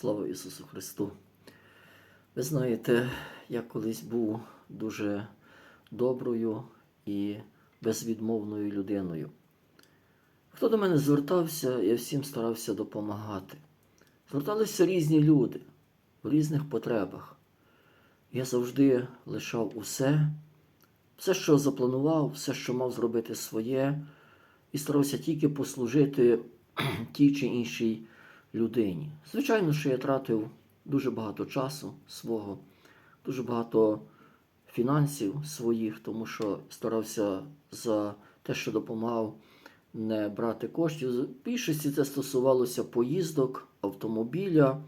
Слава Ісусу Христу! Ви знаєте, я колись був дуже доброю і безвідмовною людиною. Хто до мене звертався, я всім старався допомагати. Зверталися різні люди в різних потребах. Я завжди лишав усе, все, що запланував, все, що мав зробити своє, і старався тільки послужити тій чи іншій людині. Звичайно, що я тратив дуже багато часу свого, дуже багато фінансів своїх, тому що старався за те, що допомагав, не брати коштів. В більшості це стосувалося поїздок, автомобіля,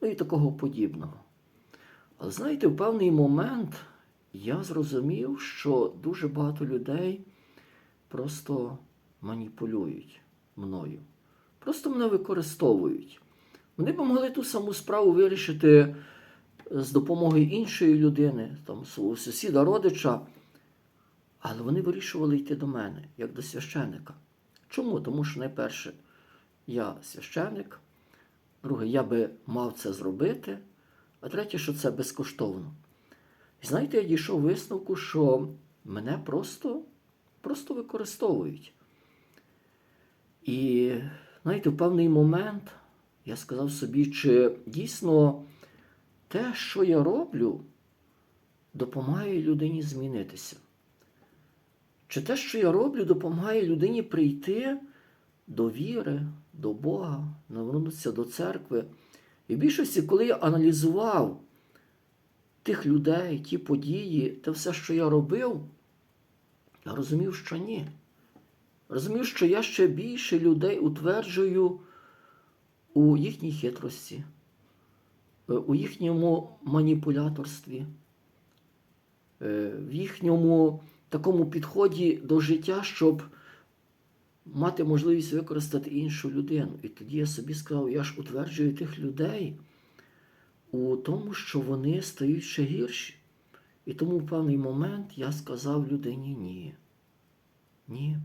ну і такого подібного. Але знаєте, в певний момент я зрозумів, що дуже багато людей просто маніпулюють мною. Просто мене використовують. Вони б могли ту саму справу вирішити з допомогою іншої людини, там, свого сусіда, родича, але вони вирішували йти до мене, як до священика. Чому? Тому що найперше, я священик, друге, я би мав це зробити, а третє, що це безкоштовно. І знаєте, я дійшов висновку, що мене просто, просто використовують. І знаєте, в певний момент я сказав собі, чи дійсно те, що я роблю, допомагає людині змінитися. Чи те, що я роблю, допомагає людині прийти до віри, до Бога, навернутися до церкви. І в більшості, коли я аналізував тих людей, ті події, те все, що я робив, я розумів, що ні. Розумів, що я ще більше людей утверджую у їхній хитрості, е, у їхньому маніпуляторстві, е, в їхньому такому підході до життя, щоб мати можливість використати іншу людину. І тоді я собі сказав, я ж утверджую тих людей у тому, що вони стають ще гірші. І тому в певний момент я сказав людині ні. Ні,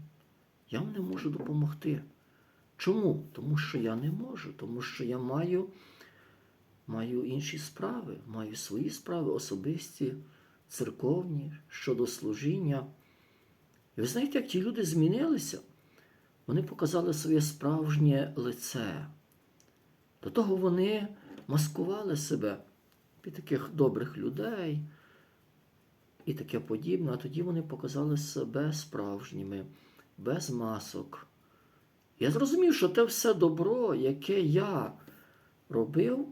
я вам не можу допомогти. Чому? Тому що я не можу, тому що я маю, маю інші справи, маю свої справи особисті, церковні, щодо служіння. І ви знаєте, як ті люди змінилися? Вони показали своє справжнє лице. До того вони маскували себе під таких добрих людей і таке подібне, а тоді вони показали себе справжніми, без масок. Я зрозумів, що те все добро, яке я робив,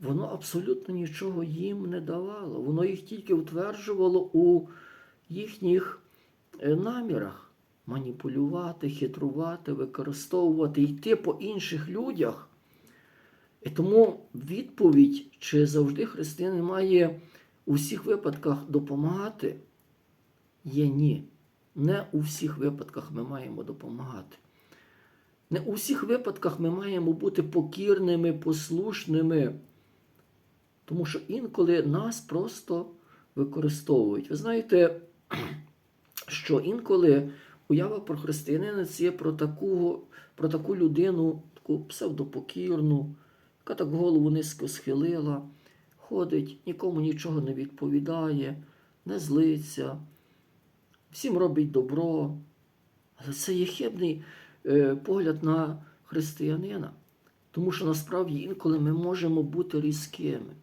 воно абсолютно нічого їм не давало. Воно їх тільки утверджувало у їхніх е, намірах маніпулювати, хитрувати, використовувати, йти по інших людях. І тому відповідь, чи завжди християнин має у всіх випадках допомагати, є ні. Не у всіх випадках ми маємо допомагати. Не у всіх випадках ми маємо бути покірними, послушними, тому що інколи нас просто використовують. Ви знаєте, що інколи уява про християнина це є про таку, про таку людину, таку псевдопокірну, яка так голову низько схилила, ходить, нікому нічого не відповідає, не злиться всім робить добро. Але це є хибний е, погляд на християнина. Тому що насправді інколи ми можемо бути різкими.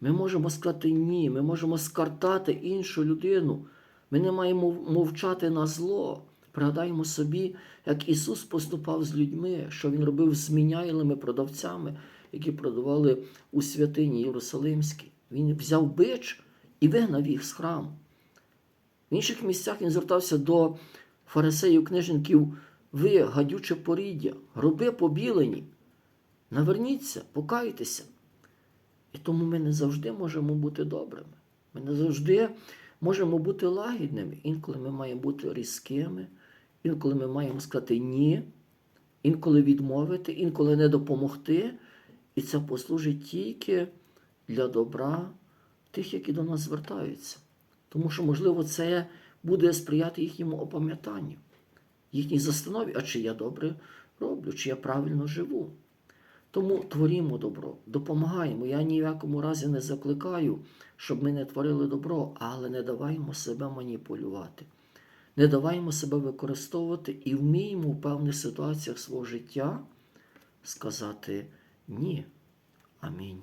Ми можемо сказати ні, ми можемо скартати іншу людину. Ми не маємо мовчати на зло. Пригадаємо собі, як Ісус поступав з людьми, що Він робив з міняйлими продавцями, які продавали у святині Єрусалимській. Він взяв бич і вигнав їх з храму. В інших місцях він звертався до фарисеїв, книжників, ви, гадюче поріддя, роби побілені, наверніться, покайтеся. І тому ми не завжди можемо бути добрими. Ми не завжди можемо бути лагідними. Інколи ми маємо бути різкими, інколи ми маємо сказати ні, інколи відмовити, інколи не допомогти. І це послужить тільки для добра тих, які до нас звертаються. Тому що, можливо, це буде сприяти їхньому опам'ятанню, їхній застанові, а чи я добре роблю, чи я правильно живу. Тому творімо добро, допомагаємо. Я ні в якому разі не закликаю, щоб ми не творили добро, але не даваймо себе маніпулювати. Не даваймо себе використовувати і вміємо в певних ситуаціях свого життя сказати ні. Амінь.